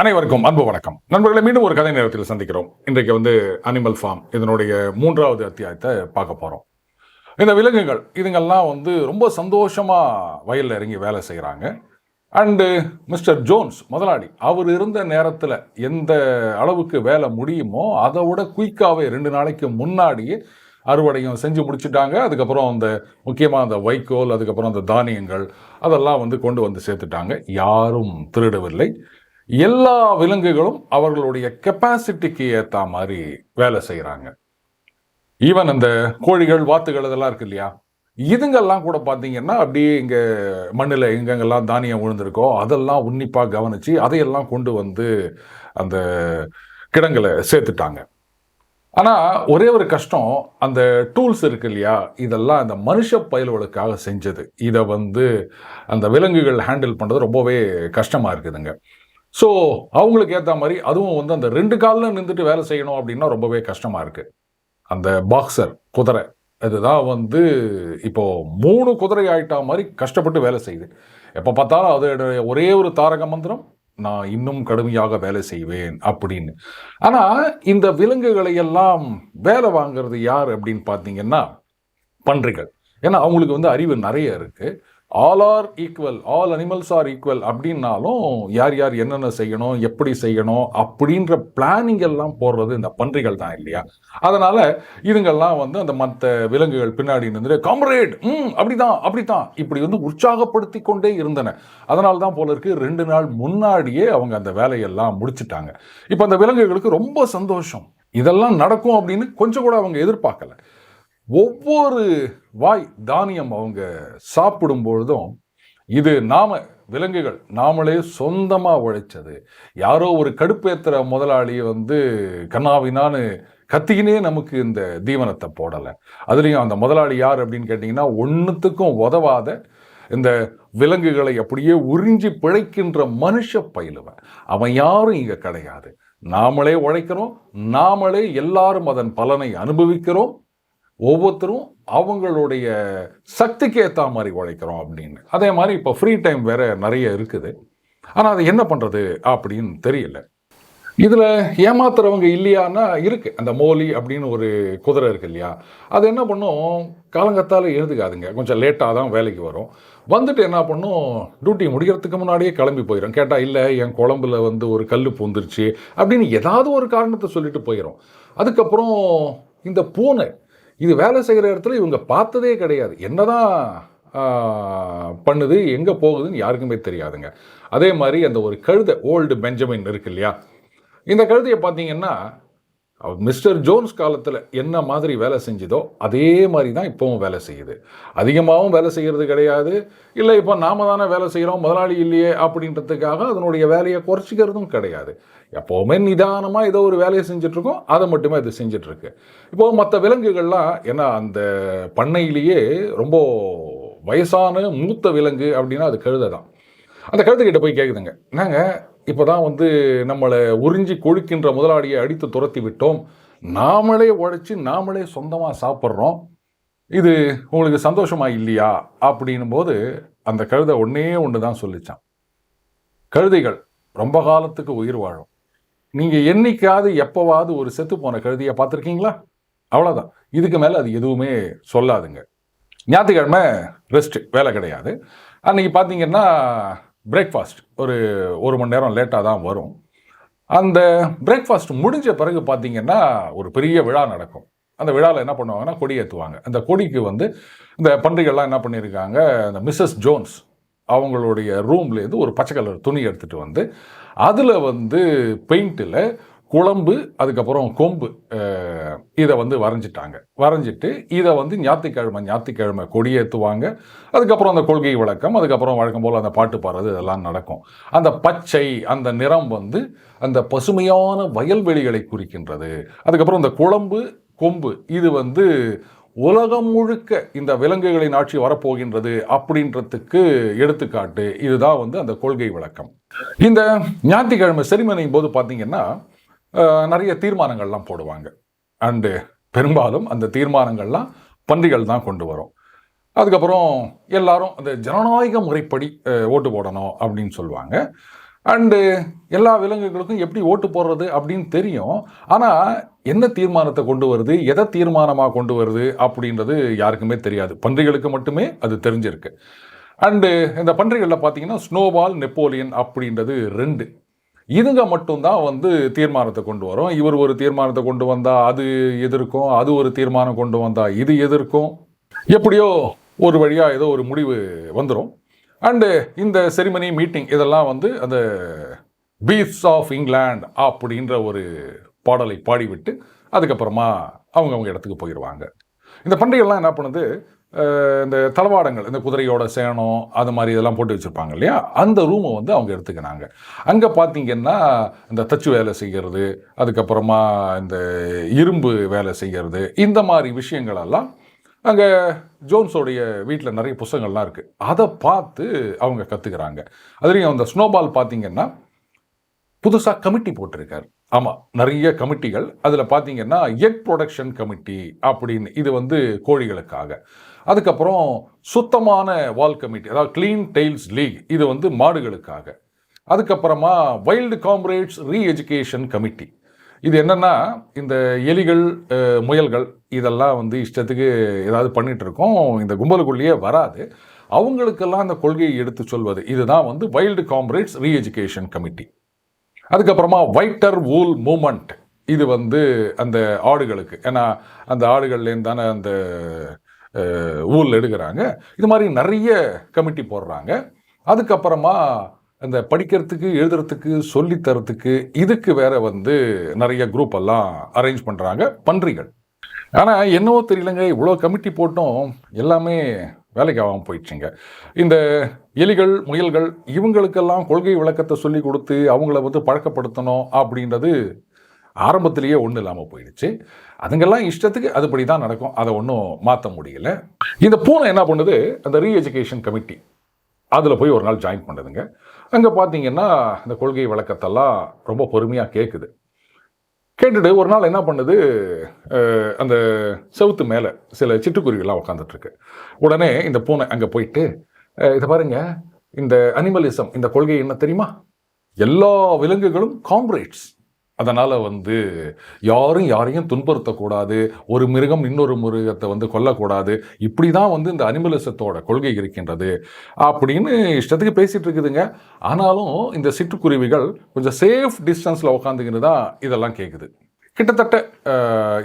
அனைவருக்கும் அன்பு வணக்கம். நண்பர்களை மீண்டும் ஒரு கதை நேரத்தில் சந்திக்கிறோம். இன்றைக்கு வந்து அனிமல் ஃபார்ம் இதனுடைய மூன்றாவது அத்தியாயத்தை பார்க்க போகிறோம் இந்த விலங்குகள் இதுங்கெல்லாம் வந்து ரொம்ப சந்தோஷமாக வயலில் இறங்கி வேலை செய்கிறாங்க அண்டு மிஸ்டர் ஜோன்ஸ் முதலாளி அவர் இருந்த நேரத்தில் எந்த அளவுக்கு வேலை முடியுமோ அதை விட குயிக்காகவே ரெண்டு நாளைக்கு முன்னாடியே அறுவடையும் செஞ்சு முடிச்சுட்டாங்க. அதுக்கப்புறம் அந்த முக்கியமாக அந்த வைக்கோல் அதுக்கப்புறம் அந்த தானியங்கள் அதெல்லாம் வந்து கொண்டு வந்து சேர்த்துட்டாங்க. யாரும் திருடவில்லை. எல்லா விலங்குகளும் அவர்களுடைய கெப்பாசிட்டிக்கு ஏற்ற மாதிரி வேலை செய்கிறாங்க ஈவன் அந்த கோழிகள் வாத்துகள் இதெல்லாம் இருக்கு இல்லையா? இதுங்கெல்லாம் கூட பார்த்தீங்கன்னா அப்படியே இங்கே மண்ணில் எங்கெங்கெல்லாம் தானியம் விழுந்திருக்கோ அதெல்லாம் உன்னிப்பாக கவனித்து அதையெல்லாம் கொண்டு வந்து அந்த கிடங்களை சேர்த்துட்டாங்க. ஆனால் ஒரே ஒரு கஷ்டம் அந்த டூல்ஸ் இருக்கு இல்லையா? இதெல்லாம் அந்த மனுஷ பயல்களுக்காக செஞ்சது. இதை வந்து அந்த விலங்குகள் ஹேண்டில் பண்ணுறது ரொம்பவே கஷ்டமாக இருக்குதுங்க. ஸோ அவங்களுக்கு ஏற்ற மாதிரி அதுவும் வந்து அந்த ரெண்டு காலில் நின்றுட்டு வேலை செய்யணும் அப்படின்னா ரொம்பவே கஷ்டமாக இருக்குது அந்த பாக்ஸர் குதிரை அதுதான் வந்து இப்போ மூணு குதிரை ஆகிட்டா மாதிரி கஷ்டப்பட்டு வேலை செய்யுது. எப்போ பார்த்தாலும் அதோடைய ஒரே ஒரு தாரக மந்திரம் நான் இன்னும் கடுமையாக வேலை செய்வேன் அப்படின்னு. ஆனால் இந்த விலங்குகளை எல்லாம் வேலை வாங்கிறது யார் அப்படின்னு பார்த்தீங்கன்னா பன்றிகள். ஏன்னா அவங்களுக்கு வந்து அறிவு நிறைய இருக்குது all are equal all animals are equal அப்படின்னாலும் யார் யார் என்னென்ன செய்யணும் எப்படி செய்யணும் அப்படின்ற பிளானிங் எல்லாம் போடுறது இந்த பன்றிகள் தான் இல்லையா? அதனால இதுங்கெல்லாம் வந்து அந்த மற்ற விலங்குகள் பின்னாடி நின்று காம்ரேட் ம் அப்படிதான் அப்படித்தான். இப்படி வந்து உற்சாகப்படுத்தி கொண்டே இருந்தன. அதனால தான் போல இருக்கு ரெண்டு நாள் முன்னாடியே அவங்க அந்த வேலையெல்லாம் முடிச்சிட்டாங்க. இப்போ அந்த விலங்குகளுக்கு ரொம்ப சந்தோஷம். இதெல்லாம் நடக்கும் அப்படின்னு கொஞ்சம் கூட அவங்க எதிர்பார்க்கல. ஒவ்வொரு வாய் தானியம் அவங்க சாப்பிடும் பொழுதும் இது நாம விலங்குகள் நாமளே சொந்தமாக உழைச்சது. யாரோ ஒரு கடுப்பேத்துற முதலாளி வந்து கண்ணாவினான்னு கத்திக்கினே நமக்கு இந்த தீவனத்தை போடலை. அதுலேயும் அந்த முதலாளி யார் அப்படின்னு கேட்டிங்கன்னா ஒன்றுத்துக்கும் உதவாத இந்த விலங்குகளை அப்படியே உறிஞ்சி பிழைக்கின்ற மனுஷ பயிலுவன். அவன் யாரும் இங்கே கிடையாது. நாமளே உழைக்கிறோம். நாமளே எல்லாரும் அதன் பலனை அனுபவிக்கிறோம். ஒவ்வொருத்தரும் அவங்களுடைய சக்திக்கு ஏற்ற மாதிரி உழைக்கிறோம் அப்படின்னு. அதே மாதிரி இப்போ ஃப்ரீ டைம் வேறு நிறைய இருக்குது. ஆனால் அதை என்ன பண்ணுறது அப்படின்னு தெரியல. இதில் ஏமாத்துறவங்க இல்லையான்னா இருக்குது அந்த மோலி அப்படின்னு ஒரு குதிரை இருக்கு இல்லையா? அது என்ன பண்ணும்? காலங்கத்தால் எழுதுக்காதுங்க கொஞ்சம் லேட்டாக தான் வேலைக்கு வரும். வந்துட்டு என்ன பண்ணும்? டியூட்டி முடிக்கிறதுக்கு முன்னாடியே கிளம்பி போயிடும் கேட்டால் இல்லை என் குழம்புல வந்து ஒரு கல் பூந்துருச்சு. அப்படின்னு ஏதாவது ஒரு காரணத்தை சொல்லிட்டு போயிடும் அதுக்கப்புறம் இந்த பூனை இது வேலை செய்கிற இடத்துல இவங்க பார்த்ததே கிடையாது. என்னதான் பண்ணுது எங்கே போகுதுன்னு யாருக்குமே தெரியாதுங்க. அதே மாதிரி அந்த ஒரு கழுதை ஓல்டு பெஞ்சமின் இருக்கு இல்லையா? இந்த கழுதையை பார்த்தீங்கன்னா மிஸ்டர் ஜோன்ஸ் காலத்தில் என்ன மாதிரி வேலை செஞ்சுதோ அதே மாதிரி தான் இப்போவும் வேலை செய்யுது. அதிகமாகவும் வேலை செய்கிறது கிடையாது. இல்லை இப்போ நாம தானே வேலை செய்கிறோம் முதலாளி இல்லையே அப்படின்றதுக்காக அதனுடைய வேலையை குறைச்சிக்கிறதும் கிடையாது. எப்போவுமே நிதானமாக ஏதோ ஒரு வேலையை செஞ்சுட்ருக்கோம் அதை மட்டுமே அது செஞ்சிட்ருக்கு. இப்போது மற்ற விலங்குகள்லாம் ஏன்னா அந்த பண்ணையிலேயே ரொம்ப வயசான மூத்த விலங்கு அப்படின்னா அது கழுதை தான். அந்த கழுதைக்கிட்ட போய் கேட்குதுங்க நாங்கள் இப்போ தான் வந்து நம்மளை உறிஞ்சி கொழுக்கின்ற முதலாளியை அடித்து துரத்தி விட்டோம். நாமளே உழைச்சி நாமளே சொந்தமாக சாப்பிட்றோம். இது உங்களுக்கு சந்தோஷமா இல்லையா? அப்படின்னும் போது அந்த கழுதை ஒன்றே ஒன்று தான் சொல்லிச்சான். கழுதைகள் ரொம்ப காலத்துக்கு உயிர் வாழும். நீங்கள் என்னைக்காவது எப்போவாவது ஒரு செத்து போன கழுதியை பார்த்துருக்கீங்களா? அவ்வளோதான் இதுக்கு மேலே அது எதுவுமே சொல்லாதுங்க. ஞாயிற்றுக்கிழமை ரெஸ்ட்டு வேலை கிடையாது. அன்றைக்கி பார்த்தீங்கன்னா பிரேக்ஃபாஸ்ட் ஒரு ஒரு மணி நேரம் லேட்டாக தான் வரும். அந்த பிரேக்ஃபாஸ்ட் முடிஞ்ச பிறகு பார்த்தீங்கன்னா ஒரு பெரிய விழா நடக்கும். அந்த விழாவில் என்ன பண்ணுவாங்கன்னா கொடி ஏற்றுவாங்க அந்த கொடிக்கு வந்து இந்த பன்றிகள்லாம் என்ன பண்ணியிருக்காங்க அந்த மிஸ்ஸஸ் ஜோன்ஸ் அவங்களுடைய ரூம்லேருந்து ஒரு பச்சை கலர் துணி எடுத்துகிட்டு வந்து அதில் வந்து பெயிண்டில் குழம்பு அதுக்கப்புறம் கொம்பு இதை வந்து வரைஞ்சிட்டாங்க. வரைஞ்சிட்டு இதை வந்து ஞாயிற்றுக்கிழமை ஞாத்திக்கிழமை கொடியேற்றுவாங்க அதுக்கப்புறம் அந்த கொள்கை விளக்கம் அதுக்கப்புறம் வழக்கம் போல் அந்த பாட்டு பாடுறது இதெல்லாம் நடக்கும். அந்த பச்சை அந்த நிறம் வந்து அந்த பசுமையான வயல்வெளிகளை குறிக்கின்றது. அதுக்கப்புறம் இந்த குழம்பு கொம்பு இது வந்து உலகம் முழுக்க இந்த விலங்குகளின் ஆட்சி வரப்போகின்றது அப்படின்றதுக்கு எடுத்துக்காட்டு இதுதான் வந்து அந்த கொள்கை விளக்கம். இந்த ஞாயிற்றுக்கிழமை செரிமனையும் போது பார்த்தீங்கன்னா நிறைய தீர்மானங்கள்லாம் போடுவாங்க. அண்டு பெரும்பாலும் அந்த தீர்மானங்கள்லாம் பன்றிகள் தான் கொண்டு வரும். அதுக்கப்புறம் எல்லாரும் அந்த ஜனநாயக முறைப்படி ஓட்டு போடணும் அப்படின்னு சொல்லுவாங்க. அண்டு எல்லா விலங்குகளுக்கும் எப்படி ஓட்டு போடுறது அப்படின்னு தெரியும். ஆனால் என்ன தீர்மானத்தை கொண்டு வருது? எதை தீர்மானமாக கொண்டு வருது அப்படின்றது யாருக்குமே தெரியாது. பன்றிகளுக்கு மட்டுமே அது தெரிஞ்சிருக்கு. அண்டு இந்த பன்றிகளில் பார்த்தீங்கன்னா ஸ்னோபால் நெப்போலியன் அப்படின்றது ரெண்டு. இதுங்க மட்டும்தான் வந்து தீர்மானத்தை கொண்டு வரும். இவர் ஒரு தீர்மானத்தை கொண்டு வந்தால் அது எதிர்க்கும் அது ஒரு தீர்மானம் கொண்டு வந்தால் இது எதிர்க்கும். எப்படியோ ஒரு வழியாக ஏதோ ஒரு முடிவு வந்துடும் அண்டு இந்த செரிமனி மீட்டிங் இதெல்லாம் வந்து அந்த பீஃப்ஸ் ஆஃப் இங்கிலாந்து அப்படின்ற ஒரு பாடலை பாடிவிட்டு அதுக்கப்புறமா அவங்க அவங்க இடத்துக்கு போயிடுவாங்க இந்த பண்டிகைலாம் என்ன பண்ணுது? இந்த தளவாடங்கள் இந்த குதிரையோட சேனம் அது மாதிரி இதெல்லாம் போட்டு வச்சுருப்பாங்க இல்லையா? அந்த ரூமை வந்து அவங்க எடுத்துக்கினாங்க. அங்கே பார்த்தீங்கன்னா இந்த தச்சு வேலை செய்கிறது அதுக்கப்புறமா இந்த இரும்பு வேலை செய்கிறது இந்த மாதிரி விஷயங்களெல்லாம் அங்கே ஜோன்ஸோடைய வீட்டில் நிறைய புஸ்தங்கள்லாம் இருக்குது அதை பார்த்து அவங்க கற்றுக்கிறாங்க அதுலேயும் அந்த ஸ்னோபால் பார்த்தீங்கன்னா புதுசாக கமிட்டி போட்டிருக்கார். ஆமாம் நிறைய கமிட்டிகள். அதில் பார்த்தீங்கன்னா எக் ப்ரொடக்ஷன் கமிட்டி அப்படின்னு இது வந்து கோழிகளுக்காக. அதுக்கப்புறம் சுத்தமான வால் கமிட்டி அதாவது க்ளீன் டெய்ல்ஸ் லீக் இது வந்து மாடுகளுக்காக. அதுக்கப்புறமா wild comrades re education committee. இது என்னென்னா இந்த எலிகள் முயல்கள் இதெல்லாம் வந்து இஷ்டத்துக்கு ஏதாவது பண்ணிகிட்டு இருக்கோம். இந்த கும்பலுக்குள்ளேயே வராது. அவங்களுக்கெல்லாம் அந்த கொள்கையை எடுத்து சொல்வது. இதுதான் வந்து வைல்டு காம்ரேட்ஸ் ரீஎஜுகேஷன் கமிட்டி அதுக்கப்புறமா வைட்டர் வூல் மூமெண்ட் இது வந்து அந்த ஆடுகளுக்கு. ஏன்னா அந்த ஆடுகள்லேருந்து தானே அந்த ஊல் எடுக்கிறாங்க. இது மாதிரி நிறைய கமிட்டி போடுறாங்க. அதுக்கப்புறமா அந்த படிக்கிறதுக்கு எழுதுறதுக்கு சொல்லித்தரத்துக்கு இதுக்கு வேற வந்து நிறைய குரூப் எல்லாம் அரேஞ்ச் பண்ணுறாங்க பன்றிகள். ஆனால் என்னவோ தெரியலங்க இவ்வளோ கமிட்டி போட்டும் எல்லாமே வேலைக்கு ஆகாமல் போயிடுச்சுங்க. இந்த எலிகள் முயல்கள் இவங்களுக்கெல்லாம் கொள்கை விளக்கத்தை சொல்லி கொடுத்து அவங்கள வந்து பழக்கப்படுத்தணும் அப்படின்றது ஆரம்பத்திலேயே ஒன்றும் இல்லாமல் போயிடுச்சு. அதுங்கெல்லாம் இஷ்டத்துக்கு அதுபடி தான் நடக்கும். அதை ஒன்றும் மாற்ற முடியல. இந்த பூனை என்ன பண்ணுது? அந்த ரீஎஜுகேஷன் கமிட்டி அதில் போய் ஒரு நாள் ஜாயின் பண்ணுதுங்க. அங்கே பார்த்தீங்கன்னா இந்த கொள்கை விளக்கத்தெல்லாம் ரொம்ப பொறுமையாக கேட்குது கேட்டுட்டு ஒரு நாள் என்ன பண்ணுது அந்த செவுத்து மேலே சில சிட்டுக்குருவிலாம் உட்காந்துட்ருக்கு உடனே இந்த பூனை அங்கே போயிட்டு இதை பாருங்க இந்த அனிமலிசம் இந்த கொள்கை என்ன தெரியுமா? எல்லா விலங்குகளும் காம்ரேட்ஸ் அதனால் வந்து யாரும் யாரையும் துன்புறுத்தக்கூடாது. ஒரு மிருகம் இன்னொரு மிருகத்தை வந்து கொல்லக்கூடாது. இப்படி தான் வந்து இந்த அனிமலிசத்தோட கொள்கை இருக்கின்றது. அப்படின்னு இஷ்டத்துக்கு பேசிகிட்டு இருக்குதுங்க. ஆனாலும் இந்த சிட்டுக்குருவிகள் கொஞ்சம் சேஃப் டிஸ்டன்ஸில் உட்காந்துக்கின்னு தான் இதெல்லாம் கேட்குது கிட்டத்தட்ட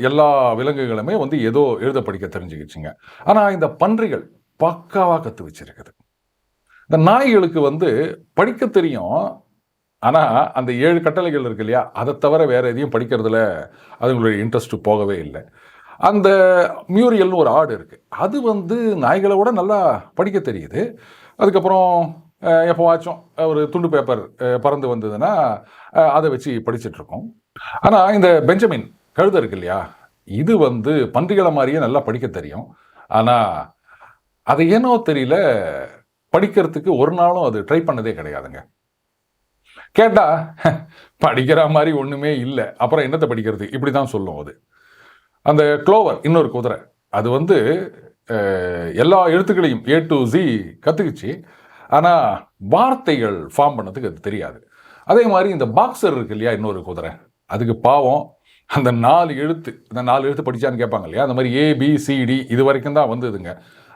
எல்லா விலங்குகளுமே வந்து ஏதோ எழுத படிக்க தெரிஞ்சுக்கிச்சுங்க. ஆனால் இந்த பன்றிகள் பக்காவாக கற்று வச்சிருக்குது. இந்த நாய்களுக்கு வந்து படிக்க தெரியும் ஆனால் அந்த ஏழு கட்டளைகள் இருக்கு இல்லையா? அதை தவிர வேறு எதையும் படிக்கிறதுல அதுங்களுடைய இன்ட்ரெஸ்ட் போகவே இல்லை. அந்த மியூரியல்னு ஒரு ஆடு இருக்குது அது வந்து நாய்களை விட நல்லா படிக்க தெரியுது. அதுக்கப்புறம் எப்போவாச்சும் ஒரு துண்டு பேப்பர் பறந்து வந்ததுன்னா அதை வச்சு படிச்சுட்ருக்கோம் ஆனால் இந்த பெஞ்சமின் கழுத இருக்கு இல்லையா? இது வந்து பன்றிகளை மாதிரியே நல்லா படிக்க தெரியும். ஆனால் அது ஏனோ தெரியல படிக்கிறதுக்கு ஒரு நாளும் அது ட்ரை பண்ணதே கிடையாதுங்க. கேட்டால் படிக்கிற மாதிரி ஒன்றுமே இல்லை. அப்புறம் என்னத்தை படிக்கிறது? இப்படி தான் சொல்லும் அது. அந்த க்ளோவர் இன்னொரு குதிரை. அது வந்து எல்லா எழுத்துக்களையும் ஏ டு ஜி கற்றுக்குச்சு ஆனால் வார்த்தைகள் ஃபார்ம் பண்ணதுக்கு அது தெரியாது. அதே மாதிரி இந்த பாக்ஸர் இருக்கு இல்லையா இன்னொரு குதிரை. அதுக்கு பாவம் அந்த நாலு எழுத்து இந்த நாலு எழுத்து படிச்சான்னு கேட்பாங்க இல்லையா? அந்த மாதிரி ஏபிசிடி இது வரைக்கும் தான் வந்ததுங்க.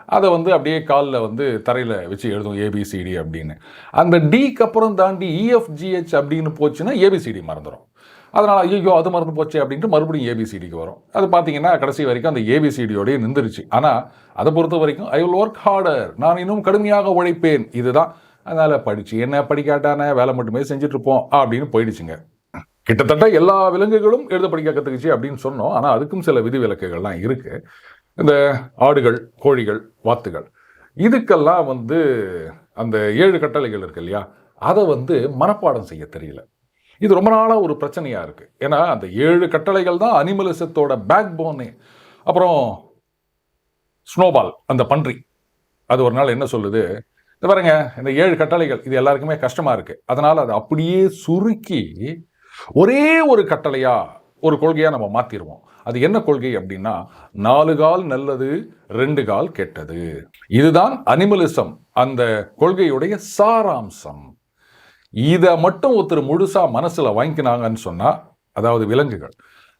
அதை வந்து அப்படியே காலில் வந்து தரையில் வச்சு எழுதும் ஏபிசிடி அப்படின்னு. அந்த டிக்கு அப்புறம் தாண்டி இஎஃப்ஜிஹெச் அப்படின்னு போச்சுன்னா ஏபிசிடி மறந்துடும் அதனால் ஐயோ அது மறந்து போச்சு அப்படின்ட்டு மறுபடியும் ஏபிசிடிக்கு வரும். அது பார்த்தீங்கன்னா கடைசி வரைக்கும் அந்த ஏபிசிடியோடய நின்றுருச்சு. ஆனால் அதை பொறுத்த வரைக்கும் ஐ வில் ஒர்க் ஹார்டர் நான் இன்னும் கடுமையாக உழைப்பேன். இதுதான். அதனால் படித்து என்ன படிக்காட்டான வேலை மட்டுமே செஞ்சுட்ருப்போம் அப்படின்னு போயிடுச்சுங்க. கிட்டத்தட்ட எல்லா விலங்குகளும் எழுத படிக்க கற்றுக்குச்சு அப்படின்னு சொன்னோம். ஆனால் அதுக்கும் சில விதிவிலக்குகள்லாம் இருக்கு. இந்த ஆடுகள் கோழிகள் வாத்துகள் இதுக்கெல்லாம் வந்து அந்த ஏழு கட்டளைகள் இருக்கு இல்லையா? அதை வந்து மனப்பாடம் செய்ய தெரியல. இது ரொம்ப நாளாக ஒரு பிரச்சனையாக இருக்குது ஏன்னா அந்த ஏழு கட்டளைகள் தான் அனிமலிசத்தோட பேக் போனே அப்புறம் ஸ்னோபால் அந்த பன்றி. அது ஒரு நாள் என்ன சொல்லுது? இந்த பாருங்க இந்த ஏழு கட்டளைகள் இது எல்லாருக்குமே கஷ்டமாக இருக்குது அதனால் அதை அப்படியே சுருக்கி ஒரே ஒரு கட்டளையாக ஒரு கொள்கையாக நம்ம மாற்றிடுவோம் அது என்ன கொள்கை அப்படின்னா நாலு கால் நல்லது ரெண்டு கால் கெட்டது. இதுதான் அனிமலிசம் அந்த கொள்கையுடைய சாராம்சம். இதை மட்டும் ஒருத்தர் முழுசாக மனசில் வாங்கிக்கினாங்கன்னு சொன்னால் அதாவது விலங்குகள்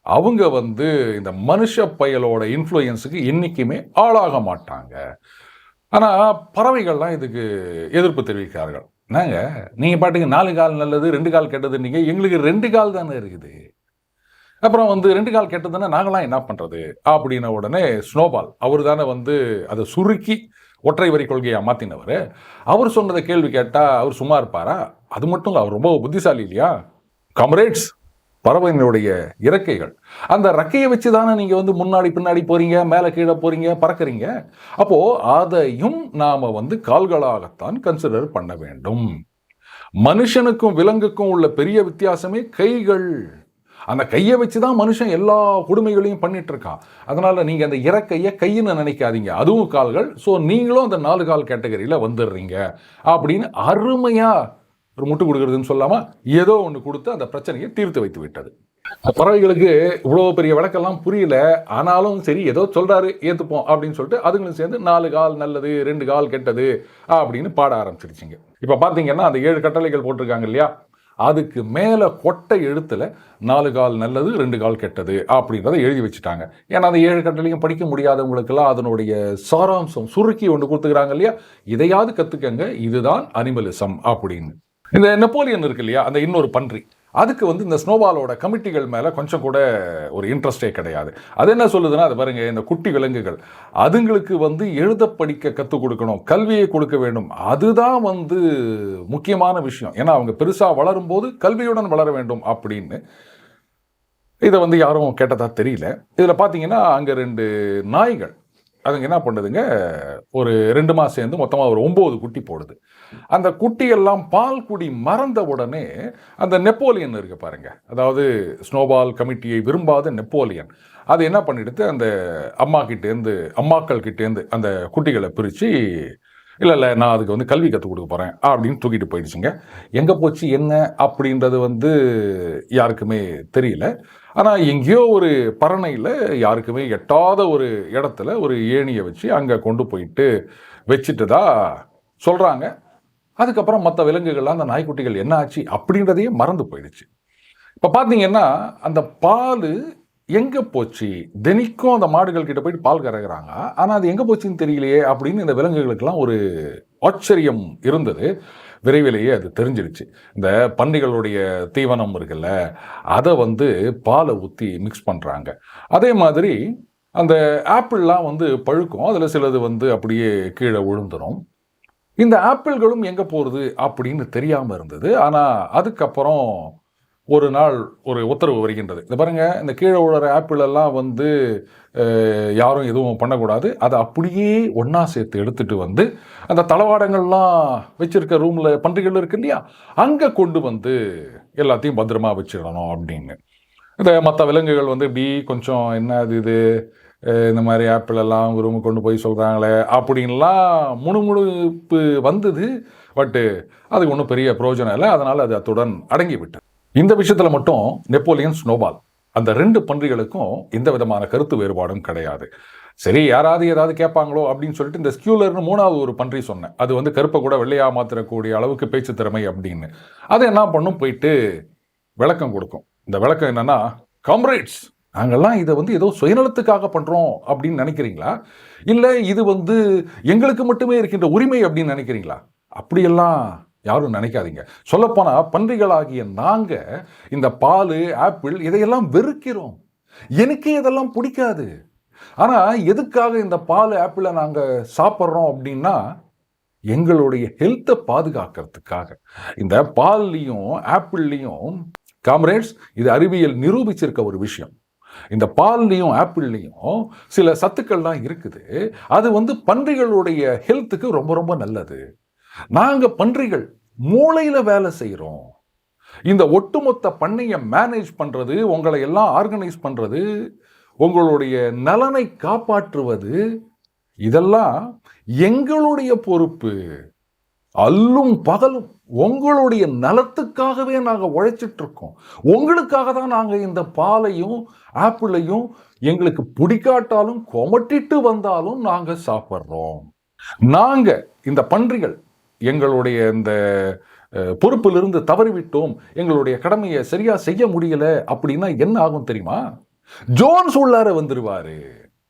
அவங்க வந்து இந்த மனுஷ பயலோட இன்ஃப்ளூயன்ஸுக்கு என்றைக்குமே ஆளாக மாட்டாங்க. ஆனால் பறவைகள்லாம் இதுக்கு எதிர்ப்பு தெரிவிக்கிறார்கள். நாங்கள் நீங்கள் பாட்டுக்கு நாலு கால் நல்லது ரெண்டு கால் கெட்டது நீங்கள் எங்களுக்கு ரெண்டு கால் தானே இருக்குது? அப்புறம் வந்து ரெண்டு கால் கெட்டதுன்னா நாங்களாம் என்ன பண்ணுறது அப்படின்ன உடனே ஸ்னோபால் அவர் தானே வந்து அதை சுருக்கி ஒற்றை வரி கொள்கையை மாற்றினவர் அவர் சொன்னதை கேள்வி கேட்டால் அவர் சும்மா இருப்பாரா? அது மட்டும் இல்லை அவர் ரொம்ப புத்திசாலி இல்லையா? கம்ரேட்ஸ் பறவைகளுடைய இறக்கைகள். அந்த ரெக்கையை வச்சு தானே நீங்கள் வந்து முன்னாடி பின்னாடி போகிறீங்க மேலே கீழே போகிறீங்க பறக்கிறீங்க. அப்போது அதையும் நாம் வந்து கால்களாகத்தான் கன்சிடர் பண்ண வேண்டும். மனுஷனுக்கும் விலங்குக்கும் உள்ள பெரிய வித்தியாசமே கைகள். அந்த கையை வச்சு தான் மனுஷன் எல்லா கொடுமைகளையும் பண்ணிட்டு இருக்கான் நீங்கள் அந்த இறக்கையை கையின்னு நினைக்காதீங்க. அதுவும் கால்கள். ஸோ நீங்களும் அந்த நாலு கால் கேட்டகரியில் வந்துடுறீங்க. அப்படின்னு அருமையாக ஒரு முட்டு கொடுக்குறதுன்னு சொல்லாமல் ஏதோ ஒன்று கொடுத்து அந்த பிரச்சனையை தீர்த்து வைத்து விட்டது. பறவைகளுக்கு இவ்வளோ பெரிய விளக்கெல்லாம் புரியல. ஆனாலும் சரி ஏதோ சொல்கிறாரு ஏற்றுப்போம் அப்படின்னு சொல்லிட்டு அதுங்களும் சேர்ந்து நாலு கால் நல்லது ரெண்டு கால் கெட்டது அப்படின்னு பாட ஆரம்பிச்சிருச்சிங்க. இப்போ பார்த்தீங்கன்னா அந்த ஏழு கட்டளைகள் போட்டிருக்காங்க இல்லையா? அதுக்கு மேலே கொட்டை எழுத்தில் நாலு கால் நல்லது ரெண்டு கால் கெட்டது அப்படின்றத எழுதி வச்சுட்டாங்க. ஏன்னா அந்த ஏழு கட்டளையும் படிக்க முடியாதவங்களுக்கெல்லாம் அதனுடைய சாராம்சம் சுருக்கி ஒன்று கொடுத்துக்கிறாங்க இல்லையா? இதையாவது கற்றுக்கங்க இதுதான் அனிமலிசம் அப்படின்னு. இந்த நெப்போலியன் இருக்கு இல்லையா? அந்த இன்னொரு பன்றி. அதுக்கு வந்து இந்த ஸ்னோபாலோட கமிட்டிகள் மேலே கொஞ்சம் கூட ஒரு இன்ட்ரெஸ்டே கிடையாது. அது என்ன சொல்லுதுன்னா அது பாருங்க இந்த குட்டி விலங்குகள். அதுங்களுக்கு வந்து எழுத படிக்க கற்றுக் கொடுக்கணும் கல்வியை கொடுக்க வேண்டும். அதுதான் வந்து முக்கியமான விஷயம். ஏன்னா அவங்க பெருசாக வளரும்போது கல்வியுடன் வளர வேண்டும் அப்படின்னு. இதை வந்து யாரும் கேட்டதாக தெரியல. இதில் பார்த்தீங்கன்னா அங்கே ரெண்டு நாய்கள் அதுங்க என்ன பண்ணுதுங்க? ஒரு ரெண்டு மாதம் சேர்ந்து மொத்தமாக ஒரு ஒம்பது குட்டி போடுது. அந்த குட்டியெல்லாம் பால் குடி மறந்த உடனே அந்த நெப்போலியன் இருக்கு பாருங்க. அதாவது ஸ்னோபால் கமிட்டியை விரும்பாத நெப்போலியன். அது என்ன பண்ணிடுது? அந்த அம்மா கிட்டேருந்து அம்மாக்கள் கிட்டேருந்து அந்த குட்டிகளை பிரித்து இல்லை இல்லை நான் அதுக்கு வந்து கல்வி கற்றுக் கொடுக்க போகிறேன் அப்படின்னு தூக்கிட்டு போயிடுச்சுங்க. எங்கே போச்சு என்ன அப்படின்றது வந்து யாருக்குமே தெரியல. ஆனால் எங்கேயோ ஒரு பரணையில் யாருக்குமே எட்டாத ஒரு இடத்துல ஒரு ஏணியை வச்சு அங்கே கொண்டு போயிட்டு வச்சுட்டுதா சொல்கிறாங்க அதுக்கப்புறம் மற்ற விலங்குகள்லாம் அந்த நாய்க்குட்டிகள் என்ன ஆச்சு அப்படின்றதையே மறந்து போயிடுச்சு. இப்போ பார்த்தீங்கன்னா அந்த பால் எங்கே போச்சு? தினிக்கும் அந்த மாடுகள் கிட்ட போயிட்டு பால் கறகுறாங்க ஆனால் அது எங்கே போச்சுன்னு தெரியலையே அப்படின்னு இந்த விலங்குகளுக்கெல்லாம் ஒரு ஆச்சரியம் இருந்தது. விரைவிலேயே அது தெரிஞ்சிடுச்சு. இந்த பன்றிகளுடைய தீவனம் இருக்குல்ல அதை வந்து பாலை ஊற்றி மிக்ஸ் பண்ணுறாங்க அதே மாதிரி அந்த ஆப்பிள்லாம் வந்து பழுக்கும். அதில் சிலது வந்து அப்படியே கீழே விழுந்துரும். இந்த ஆப்பிள்களும் எங்கே போகிறது அப்படின்னு தெரியாமல் இருந்தது. ஆனால் அதுக்கப்புறம் ஒரு நாள் ஒரு உத்தரவு வருகின்றது. இந்த பாருங்க இந்த கீழே விழுற ஆப்பிள் எல்லாம் வந்து யாரும் எதுவும் பண்ணக்கூடாது. அதை அப்படியே ஒன்றா சேர்த்து எடுத்துகிட்டு வந்து அந்த தளவாடங்கள்லாம் வச்சுருக்க ரூமில் பன்றிகள் இருக்கு இல்லையா? அங்கே கொண்டு வந்து எல்லாத்தையும் பத்திரமா வச்சிடணும் அப்படின்னு. இந்த மற்ற விலங்குகள் வந்து இப்படி கொஞ்சம் என்ன அது இது இந்த மாதிரி ஆப்பிள் எல்லாம் ஒரு ரூமுக்கு கொண்டு போய் சொல்கிறாங்களே அப்படின்லாம் முணுமுணுப்பு வந்தது. பட்டு அதுக்கு ஒன்றும் பெரிய பிரயோஜனம் இல்லை. அதனால் அது அத்துடன் அடங்கி விட்டது இந்த விஷயத்தில் மட்டும் நெப்போலியன் ஸ்னோபால். அந்த ரெண்டு பன்றிகளுக்கும் எந்த விதமான கருத்து வேறுபாடும் கிடையாது. சரி யாராவது ஏதாவது கேட்பாங்களோ அப்படின்னு சொல்லிட்டு இந்த ஸ்கியூலர்னு மூணாவது ஒரு பன்றி சொன்னேன். அது வந்து கருப்பை கூட வெள்ளையாக மாத்திரக்கூடிய அளவுக்கு பேச்சு திறமை அப்படின்னு. அது என்ன பண்ணும்? போயிட்டு விளக்கம் கொடுக்கும். இந்த விளக்கம் என்னன்னா காம்ரேட்ஸ் நாங்கள்லாம் இதை வந்து ஏதோ சுயநலத்துக்காக பண்ணுறோம் அப்படின்னு நினைக்கிறீங்களா? இல்லை இது வந்து எங்களுக்கு மட்டுமே இருக்கின்ற உரிமை அப்படின்னு நினைக்கிறீங்களா? அப்படியெல்லாம் யாரும் நினைக்காதீங்க. சொல்லப்போனால் பன்றிகளாகிய நாங்கள் இந்த பால் ஆப்பிள் இதையெல்லாம் வெறுக்கிறோம். எனக்கே இதெல்லாம் பிடிக்காது. ஆனால் எதுக்காக இந்த பால் ஆப்பிளை நாங்கள் சாப்பிட்றோம் அப்படின்னா எங்களுடைய ஹெல்த்தை பாதுகாக்கிறதுக்காக. இந்த பால்லையும் ஆப்பிள்லையும் காம்ரேட்ஸ் இது அறிவியல் நிரூபிச்சிருக்க ஒரு விஷயம். இந்த பால்லையும் ஆப்பிள்லையும் சில சத்துக்கள்லாம் இருக்குது. அது வந்து பன்றிகளுடைய ஹெல்த்துக்கு ரொம்ப ரொம்ப நல்லது. நாங்கள் பன்றிகள் மூளையில் வேலை செய்கிறோம் இந்த ஒட்டுமொத்த பண்ணையை மேனேஜ் பண்ணுறது உங்களை எல்லாம் ஆர்கனைஸ் பண்ணுறது உங்களுடைய நலனை காப்பாற்றுவது இதெல்லாம் எங்களுடைய பொறுப்பு. அல்லும் பகலும் உங்களுடைய நலத்துக்காகவே நாங்கள் உழைச்சிட்டு இருக்கோம். உங்களுக்காக தான் நாங்கள் இந்த பாலையும் ஆப்பிளையும் எங்களுக்கு பிடிக்காட்டாலும் கொமட்டிட்டு வந்தாலும் நாங்கள் சாப்பிட்றோம். நாங்கள் இந்த பன்றிகள் எங்களுடைய இந்த பொறுப்பிலிருந்து தவறிவிட்டோம். எங்களுடைய கடமையை சரியாக செய்ய முடியல அப்படின்னா என்ன ஆகும் தெரியுமா? ஜோன்ஸ் உள்ளார வந்துருவாரு.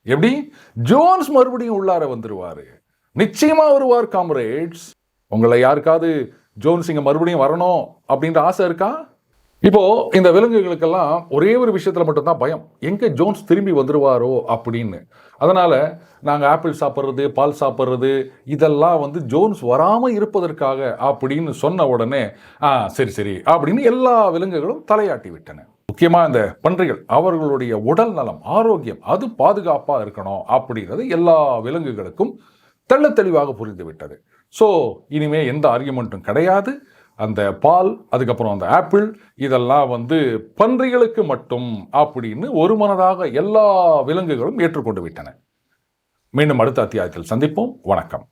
எப்படி? ஜோன்ஸ் மறுபடியும் உள்ளார வந்துருவாரு. நிச்சயமா வருவார் காம்ரேட்ஸ். உங்களை யாருக்காவது ஜோன்ஸ் இங்கே மறுபடியும் வரணும் அப்படின்ற ஆசை இருக்கா? இப்போ இந்த விலங்குகளுக்கெல்லாம் ஒரே ஒரு விஷயத்துல மட்டும்தான் பயம். எங்க ஜோன்ஸ் திரும்பி வந்துருவாரோ அப்படின்னு. அதனால நாங்கள் ஆப்பிள் சாப்பிட்றது பால் சாப்பிட்றது இதெல்லாம் வந்து ஜோன்ஸ் வராமல் இருப்பதற்காக அப்படின்னு சொன்ன உடனே ஆ சரி சரி அப்படின்னு எல்லா விலங்குகளும் தலையாட்டி விட்டன. முக்கியமாக இந்த பன்றிகள் அவர்களுடைய உடல் நலம் ஆரோக்கியம் அது பாதுகாப்பாக இருக்கணும் அப்படிங்கிறது எல்லா விலங்குகளுக்கும் தெள்ள தெளிவாக புரிந்து விட்டது. ஸோ இனிமே எந்த ஆர்குமெண்ட்டும் கிடையாது. அந்த பால் அதுக்கப்புறம் அந்த ஆப்பிள் இதெல்லாம் வந்து பன்றிகளுக்கு மட்டும் அப்படின்னு ஒரு மனதாக எல்லா விலங்குகளும் ஏற்றுக்கொண்டு விட்டன. மீண்டும் அடுத்த அத்தியாயத்தில் சந்திப்போம். வணக்கம்.